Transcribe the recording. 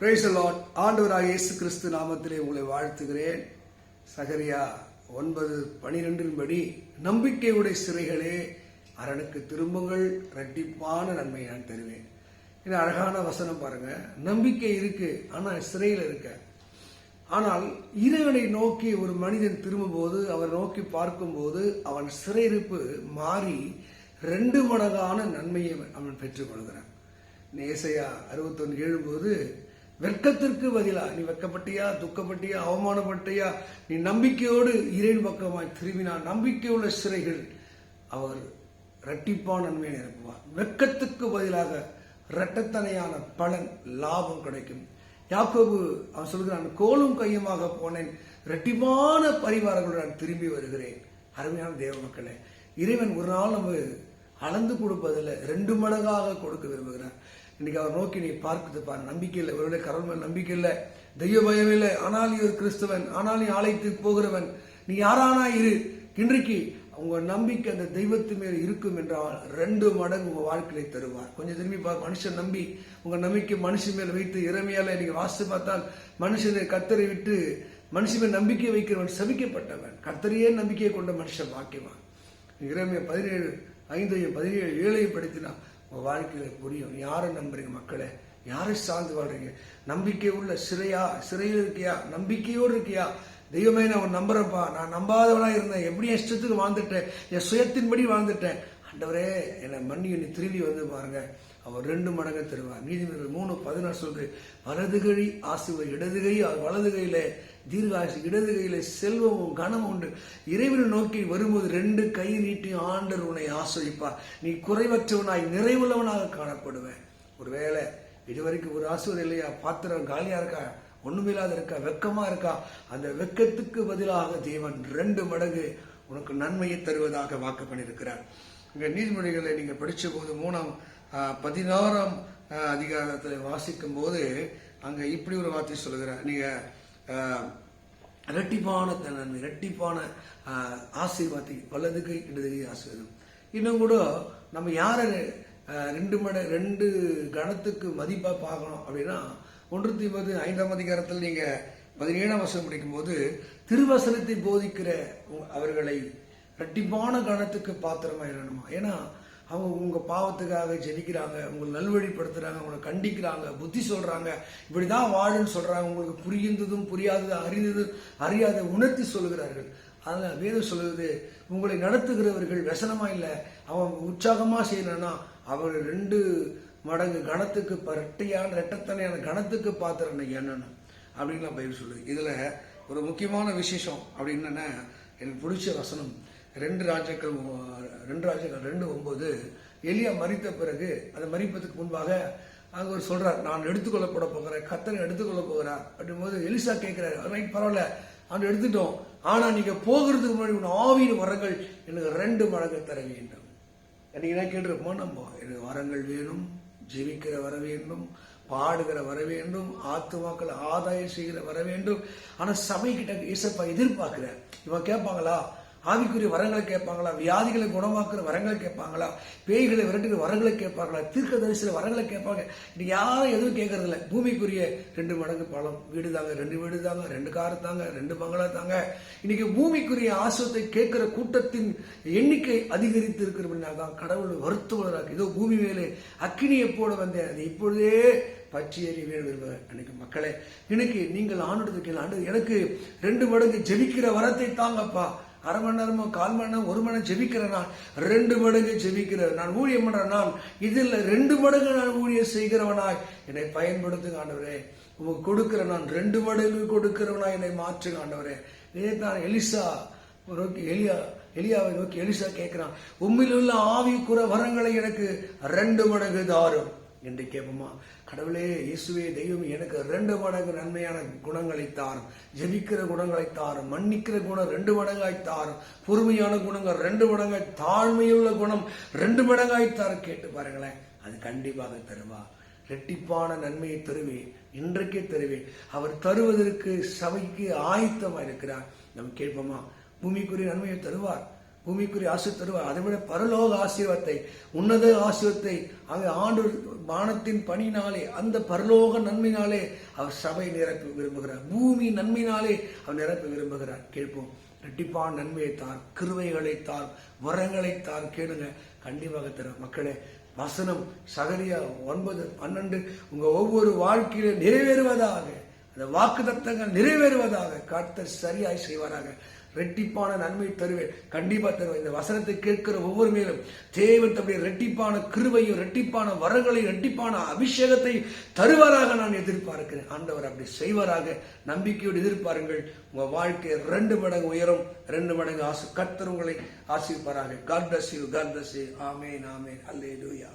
Price ஆண்டவராக இயேசு கிறிஸ்து நாமத்திலே உங்களை வாழ்த்துகிறேன். சகரியா ஒன்பது பனிரெண்டின் படி நம்பிக்கையுடைய சிறைகளே அரணுக்கு திரும்புங்கள். ரெட்டிப்பான நன்மை நான் தருவேன். இது அழகான வசனம் பாருங்க. நம்பிக்கை இருக்கு ஆனால் சிறையில் இருக்க. ஆனால் இறைவனை நோக்கி ஒரு மனிதன் திரும்பும்போது அவர் நோக்கி பார்க்கும்போது அவன் சிறையிருப்பு மாறி ரெண்டு மடங்கான நன்மையை அவன் பெற்றுக்கொள்கிறான். நேசையா அறுபத்தொன்று எழும்போது வெட்கத்திற்கு பதிலா நீ வெக்கப்பட்டியா துக்கப்பட்டியா அவமானப்பட்டியா நீ நம்பிக்கையோடு இறைவன் பக்கமாய் திரும்பினா நம்பிக்கையுள்ள சிறைகள் அவர் இரட்டிப்பான நன்மையை நிரப்புவார். வெட்கத்துக்கு பதிலாக இரட்டத்தனையான பலன் லாபம் கிடைக்கும். யாக்கோபு அவன் சொல்கிறான் கோலும் கையுமாக போனேன். இரட்டிப்பான பரிவாரங்களுடன் திரும்பி வருகிறேன். அருமையான தேவ மக்களே இறைவன் ஒரு நாள் நம்ம அளந்து கொடுப்பதில்லை ரெண்டு மடங்காக கொடுக்க விரும்புகிறார் இன்னைக்கு அவர் நோக்கி நீ பார்க்குது பாரு. நம்பிக்கை இல்லை. ஒருவேளை கடவுள் மேல் நம்பிக்கை இல்லை. தெய்வ பயம் இல்லை. ஆனால் நீ ஒரு கிறிஸ்தவன். ஆனால் நீ ஆலயத்துக்கு போகிறவன். நீ யாரானா இரு. இன்றைக்கு உங்க நம்பிக்கை அந்த தெய்வத்து மேல் இருக்கும் என்றால் ரெண்டு மடங்கு உங்க வாழ்க்கையை தருவார். கொஞ்சம் திரும்பி பார். மனுஷன் நம்பி உங்க நம்பிக்கை மனுஷன் மேல் வைத்து இறமையால நீங்க வாசித்து பார்த்தால் மனுஷனை கத்தரை விட்டு மனுஷன் மேல் நம்பிக்கை வைக்கிறவன் சபிக்கப்பட்டவன். கத்தரையே நம்பிக்கையை கொண்ட மனுஷன் பாக்கியவான் இறமையை பதினேழு ஐந்தையும் பதினேழு ஏழையும் படித்தினா உங்கள் வாழ்க்கையில் புரியும். யாரை நம்புறீங்க மக்களை? யாரை சார்ந்து வாழ்றீங்க? நம்பிக்கை உள்ள சிறையா? சிறையில் இருக்கியா? நம்பிக்கையோடு இருக்கியா? தெய்வமே நான் உன் நம்புறப்பா நான் நம்பாதவனாக இருந்தேன். எப்படி என் இஷ்டத்துக்கு வாழ்ந்துட்டேன்? என் சுயத்தின்படி வாழ்ந்துட்டேன். ஆண்டவரே என்னை மண்ணி என்னை திரும்பி வந்து பாருங்க. அவர் ரெண்டு மடங்கு தருவார். நீதிமன்றம் மூணு பதினாறு சொல்றது வலது கை இடதுகை இடது தீர்காசி இடது கையில செல்வமும் கனமும் உண்டு. இறைவனை நோக்கி வரும்போது ரெண்டு கை நீட்டி ஆண்டர் உன்னை ஆசிரிப்பார் நீ குறைவற்றவனாய் நிறைவுள்ளவனாக காணப்படுவேன். ஒருவேளை இதுவரைக்கும் ஒரு ஆசிர்வாதம் இல்லையா? பாத்திரம் காலியா இருக்கா? ஒண்ணுமில்லாத இருக்கா? வெக்கமா இருக்கா? அந்த வெக்கத்துக்கு பதிலாக தேவன் ரெண்டு மடங்கு உனக்கு நன்மையை தருவதாக வாக்கு பண்ணியிருக்கிறார். இங்க நீதிமொழிகளை நீங்க படிச்ச போது மூணாம் பதினாறாம் அதிகாரத்தில் வாசிக்கும் போது அங்க இப்படி ஒரு வார்த்தை சொல்லுகிறார். நீங்க இரட்டிப்பான நன்மை இரட்டிப்பான ஆசீர்வாதி வலதுக்கு இடதுக்கு ஆசீர்வாதம். இன்னும் கூட நம்ம யாரை ரெண்டு மட ரெண்டு கணத்துக்கு மதிப்பா பார்க்கணும் அப்படின்னா ஒன்று தீபது ஐந்தாம் அதிகாரத்தில் நீங்க பதினேழாம் வசனம் படிக்கும்போது திருவசனத்தை போதிக்கிற அவர்களை இரட்டிப்பான கணத்துக்கு பாத்திரமா இருக்கணுமா ஏன்னா அவங்க உங்கள் பாவத்துக்காக ஜெபிக்கிறாங்க உங்களை நல்வழிப்படுத்துகிறாங்க உங்களை கண்டிக்கிறாங்க புத்தி சொல்கிறாங்க இப்படி தான் வாழுன்னு சொல்கிறாங்க உங்களுக்கு புரிந்ததும் புரியாததும் அறிந்ததும் அறியாத உணர்த்தி சொல்லுகிறார்கள். அதனால் வேதம் சொல்லுது உங்களை நடத்துகிறவர்கள் வசனமாக இல்லை. அவன் உற்சாகமாக செய்யணும்னா அவர் ரெண்டு மடங்கு கணத்துக்கு பரட்டையான ரெட்டத்தனையான கணத்துக்கு பாத்திரம் எண்ணணும். அப்படின்னு பயிர் சொல்லுது. இதில் ஒரு முக்கியமான விசேஷம் அப்படின்னா எனக்கு பிடிச்ச வசனம் ரெண்டு ராஜாக்கள் ரெண்டு ராஜாக்கள் ரெண்டு ஒம்பது எலியா மறித்த பிறகு அதை மறிப்பதற்கு முன்பாக அங்க ஒரு சொல்றார் நான் எடுத்துக்கொள்ளப்பட போகிறேன் கத்தனை எடுத்துக்கொள்ள போகிறார். அப்படிங்கும்போது எலிசா கேட்கிறாரு ரைட் பரவாயில்ல அவன் எடுத்துட்டோம். ஆனா நீங்க போகிறதுக்கு முன்னாடி உன் ஆவியின் வரங்கள் எனக்கு ரெண்டு மடங்கு தர வேண்டும். எனக்கு என்ன கேட்டிருப்போம் நம்ம எனக்கு வரங்கள் வேணும் ஜீவிக்கிற வர வேண்டும் பாடுகிற வர வேண்டும் ஆத்துமாக்கள் ஆதாயம் செய்கிற வர வேண்டும். ஆனா சபை கிட்ட இசப்பா எதிர்பார்க்கிற இவன் கேட்பாங்களா ஆவிக்குரிய வரங்களை கேட்பாங்களா? வியாதிகளை குணமாக்குற வரங்களை கேட்பாங்களா? பேய்களை விரட்டுகிற வரங்களை கேட்பாங்களா? தீர்க்க தரிசன வரங்களை கேட்பாங்க. இன்னைக்கு யாரும் எதுவும் கேட்கறதில்ல. பூமிக்குரிய ரெண்டு மடங்கு பழம். வீடு தாங்க ரெண்டு வீடு தாங்க ரெண்டு கார் தாங்க ரெண்டு பங்களா தாங்க. இன்னைக்கு பூமிக்குரிய ஆசிரத்தை கேட்கிற கூட்டத்தின் எண்ணிக்கை அதிகரித்து இருக்கிறதுனால தான் கடவுள் வருத்தவராக ஏதோ பூமி மேலே அக்கினியை போட வந்தேன். அது இப்பொழுதே பற்றி எறி வேண்டும் அன்னைக்கு மக்களே இன்னைக்கு நீங்கள் ஆண்டுக்கு ஆண்டு எனக்கு ரெண்டு மடங்கு ஜெபிக்கிற வரத்தை தாங்கப்பா. அரை மணி நேரமோ கால் மணி நேரம் ஒரு மணி நேரம் ஜெபிக்கிற நான் ரெண்டு மடங்கு ஜெபிக்கிற நான் ஊழியம் பண்ற நான் இதில் ரெண்டு மடங்கு நான் ஊழியம் செய்கிறவனாய் என்னை பயன்படுத்துங்க ஆண்டவரே. உமக்கு கொடுக்கிற நான் ரெண்டு மடங்கு கொடுக்கிறவனாய் என்னை மாற்றுங்க ஆண்டவரே. இதே தான் எலிசா நோக்கி எலியா எலியாவை நோக்கி எலிசா கேட்கிறான் உம்மில் உள்ள ஆவிக்குற வரங்களை எனக்கு ரெண்டு மடங்கு தாரும். என்று கேட்போமா? கடவுளே இயேசுவே தெய்வம் எனக்கு ரெண்டு மடங்கு நன்மையான குணங்களை தாரும். ஜெபிக்கிற குணங்களை தாரும். மன்னிக்கிற குணம் ரெண்டு மடங்காய் தாரும். பொறுமையான குணங்கள் ரெண்டு மடங்காய் தாழ்மையுள்ள குணம் ரெண்டு மடங்காய் தார கேட்டு பாருங்களேன் அது கண்டிப்பாக தருவா. ரெட்டிப்பான நன்மையை தருவேன். இன்றைக்கே தருவேன். அவர் தருவதற்கு சபைக்கு ஆயத்தமா இருக்கிறார். நம்ம கேட்போமா? பூமிக்குரிய நன்மையை தருவார். பூமிக்குரிய ஆசை தருவார். அதை விட பரலோக ஆசீர்வாதத்தை உன்னத ஆசீர்வத்தை அங்கே ஆண்டு வானத்தின் பணினாலே அந்த பரலோக நன்மையினாலே அவர் சபை நிரப்ப விரும்புகிறார். பூமி நன்மையினாலே அவர் நிரப்ப விரும்புகிறார். கேட்போம். ரெட்டிப்பான் நன்மையை தார் கிருவைகளை தார் வரங்களை தார் கேளுங்க. கண்டிப்பாக தர மக்களே வசனம் சகரியா ஒன்பது பன்னெண்டு உங்க ஒவ்வொரு வாழ்க்கையில நிறைவேறுவதாக அந்த வாக்கு தத்தங்கள் நிறைவேறுவதாக கர்த்தர் சரியாய் செய்வாராக. ரெட்டிப்பான நன்மை தருவேன். கண்டிப்பா தருவேன். இந்த வசனத்தை கேட்கிற ஒவ்வொரு மேலும் தேவன் தம்முடைய ரெட்டிப்பான கிருவையும் ரெட்டிப்பான வரங்களையும் ரெட்டிப்பான அபிஷேகத்தை தருவாராக நான் எதிர்பார்க்கிறேன். ஆண்டவர் அப்படி செய்வாராக. நம்பிக்கையோடு எதிர்பாருங்கள். உங்க வாழ்க்கை ரெண்டு மடங்கு உயரும் ரெண்டு மடங்கு ஆசு கர்த்தர் உங்களை ஆசிர்ப்பாராக God bless you God bless you ஆமேன் ஆமேன் அல்லேலூயா